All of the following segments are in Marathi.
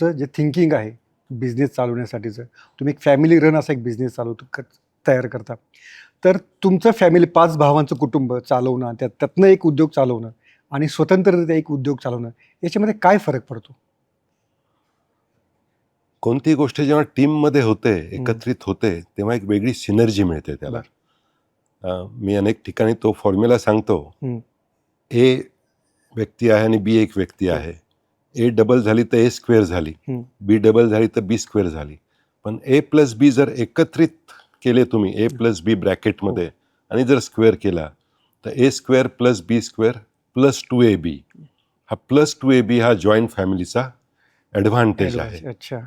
तुमचं जे थिंकिंग आहे बिझनेस चालवण्यासाठीचं तुम्ही एक फॅमिली रन असा एक बिझनेस चालवतो क तयार करता. तर तुमचं फॅमिली पाच भावांचं कुटुंब चालवणं त्यात त्यातनं एक उद्योग चालवणं आणि स्वतंत्ररित्या एक उद्योग चालवणं याच्यामध्ये काय फरक पडतो? कोणतीही गोष्ट जेव्हा टीममध्ये होते एकत्रित होते तेव्हा एक वेगळी सिनर्जी मिळते त्याला. मी अनेक ठिकाणी तो फॉर्म्युला सांगतो. हं. ए व्यक्ती आहे आणि बी एक व्यक्ती आहे. ए डबल झाली तर ए स्क्वेअर झाली. बी डबल झाली तर बी स्क्वेअर झाली. पण ए प्लस बी जर एकत्रित केले तुम्ही ए प्लस बी ब्रॅकेटमध्ये आणि जर स्क्वेअर केला तर A square plus B square plus two A B हा प्लस टू ए बी हा जॉईंट फॅमिलीचा ॲडव्हान्टेज आहे. अच्छा.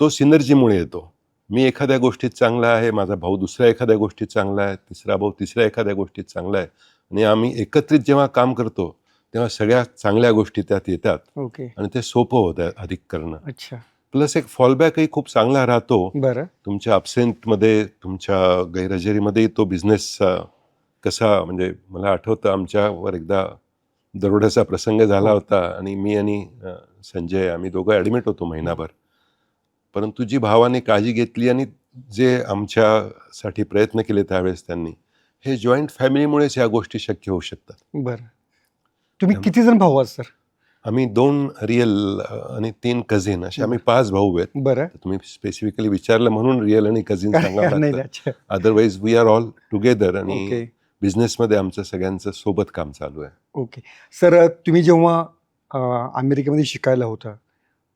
तो सिनर्जीमुळे येतो. मी एखाद्या गोष्टीत चांगला आहे माझा भाऊ दुसऱ्या एखाद्या गोष्टीत चांगला आहे तिसरा भाऊ तिसऱ्या एखाद्या गोष्टीत चांगला आहे. आणि आम्ही एकत्रित जेव्हा काम करतो तेव्हा सगळ्या चांगल्या गोष्टी त्यात येतात. ओके. आणि ते सोपं होतं अधिक करणं. अच्छा. प्लस एक फॉलबॅकही खूप चांगला राहतो. बरं. तुमच्या अबसेंटमध्ये तुमच्या गैरहजेरीमध्येही तो बिझनेस कसा म्हणजे मला आठवतं आमच्यावर एकदा दरोड्याचा प्रसंग झाला होता आणि मी आणि संजय आम्ही दोघं ॲडमिट होतो महिनाभर. परंतु जी भावाने काळजी घेतली आणि जे आमच्यासाठी प्रयत्न केले त्यावेळेस त्यांनी हे जॉईंट फॅमिलीमुळेच ह्या गोष्टी शक्य होऊ शकतात. बरं. तुम्ही किती जण भाऊ आहात सर? आम्ही दोन रिअल आणि तीन कझिन असे आम्ही पाच भाऊ आहेत. बरं. तुम्ही स्पेसिफिकली विचारलं म्हणून रिअल आणि कझिन अच्छा. Otherwise we are all together आणि बिझनेसमध्ये आमचं सगळ्यांचं सोबत काम चालू आहे. ओके सर तुम्ही जेव्हा अमेरिकेमध्ये शिकायला होता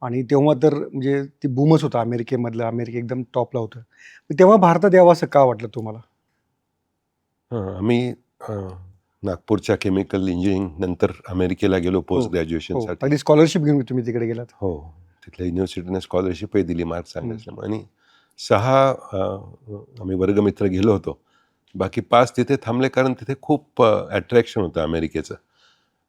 आणि तेव्हा तर म्हणजे ती बूमच होता अमेरिकेमधलं अमेरिका एकदम टॉपला होतं. तेव्हा भारतात यावं असं का वाटलं तुम्हाला? हं, आम्ही नागपूरच्या केमिकल इंजिनिअरिंग नंतर अमेरिकेला गेलो पोस्ट हो, ग्रॅज्युएशनसाठी अगदी स्कॉलरशिप घेऊन तुम्ही तिकडे गेलात? हो. तिथल्या युनिव्हर्सिटीने स्कॉलरशिपही दिली मार्क चांगले हं. असल्यामुळे आणि सहा आम्ही वर्गमित्र गेलो होतो. बाकी पाच तिथे थांबले कारण तिथे खूप अट्रॅक्शन होतं अमेरिकेचं.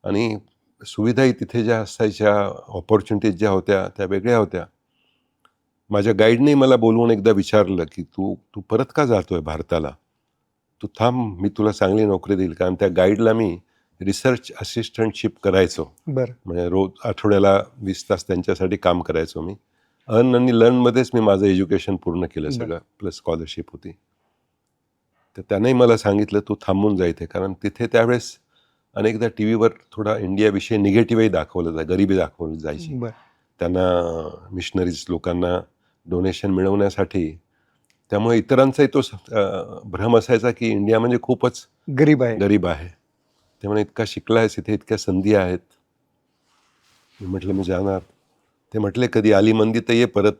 आणि सुविधाही तिथे ज्या असायच्या ऑपॉर्च्युनिटीज ज्या होत्या त्या वेगळ्या होत्या. माझ्या गाईडने मला बोलवून एकदा विचारलं की तू तू परत का जातोय भारताला? तू थांब मी तुला चांगली नोकरी देईल. कारण त्या गाईडला मी रिसर्च असिस्टंटशिप करायचो. बरं. म्हणजे रोज आठवड्याला वीस तास त्यांच्यासाठी काम करायचो मी. अर्न आणि लर्नमध्येच मी माझं एज्युकेशन पूर्ण केलं. सगळं प्लस स्कॉलरशिप होती. तर त्यानेही मला सांगितलं तू थांबून जा इथे. कारण तिथे त्यावेळेस अनेकदा टी व्हीवर थोडा इंडियाविषयी निगेटिव्हही दाखवलं जाय गरिबी दाखवली जायची. त्यांना मिशनरीज लोकांना डोनेशन मिळवण्यासाठी त्यामुळे इतरांचाही तो भ्रम असायचा की इंडिया म्हणजे खूपच गरीब आहे. गरीब आहे. ते म्हणे इतका शिकला आहेस इथे इतक्या संधी आहेत. मी म्हटलं मी जाणार. ते म्हटले कधी आली मंदी तर ये परत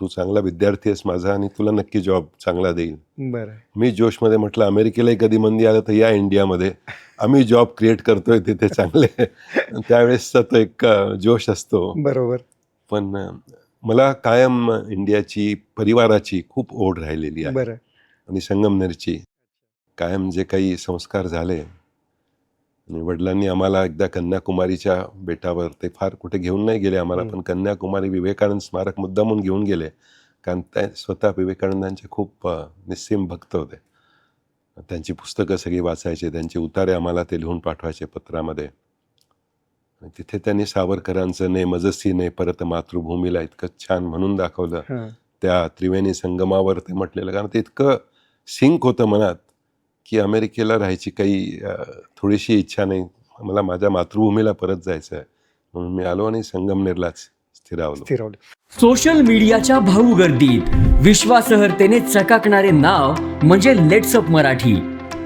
तू चांगला विद्यार्थी आहेस माझा आणि तुला नक्की जॉब चांगला देईल. बरं. मी जोशमध्ये म्हटलं अमेरिकेलाही कधी मंदी आलं तर या इंडियामध्ये. आम्ही जॉब क्रिएट करतोय तिथे चांगले. त्यावेळेसचा तो एक जोश असतो. बरोबर. पण मला कायम इंडियाची परिवाराची खूप ओढ राहिलेली आहे. बरं. आणि संगमनेरची कायम जे काही संस्कार झाले आणि वडिलांनी आम्हाला एकदा कन्याकुमारीच्या बेटावर ते फार कुठे घेऊन नाही गेले आम्हाला. पण कन्याकुमारी विवेकानंद स्मारक मुद्दामून घेऊन गेले. कारण ते स्वतः विवेकानंदांचे खूप निस्सीम भक्त होते. त्यांची पुस्तकं सगळी वाचायचे त्यांचे उतारे आम्हाला ते लिहून पाठवायचे पत्रामध्ये. तिथे त्यांनी सावरकरांचं ने मजसी ने परत मातृभूमीला इतकं छान म्हणून दाखवलं. हां. त्या त्रिवेणी संगमावर ते म्हटलेलं. कारण ते इतकं सिंक होतं मनात की अमेरिकेला राहायची काही थोडीशी इच्छा नाही. मला माझ्या मातृभूमीला परत जायचं आहे म्हणून मी आलो आणि संगमनेरलाच स्थिरावलो. स्थिरावलं. सोशल मीडियाच्या भाऊ गर्दीत विश्वासार्हतेने चकाकणारे नाव म्हणजे लेट्सअप मराठी.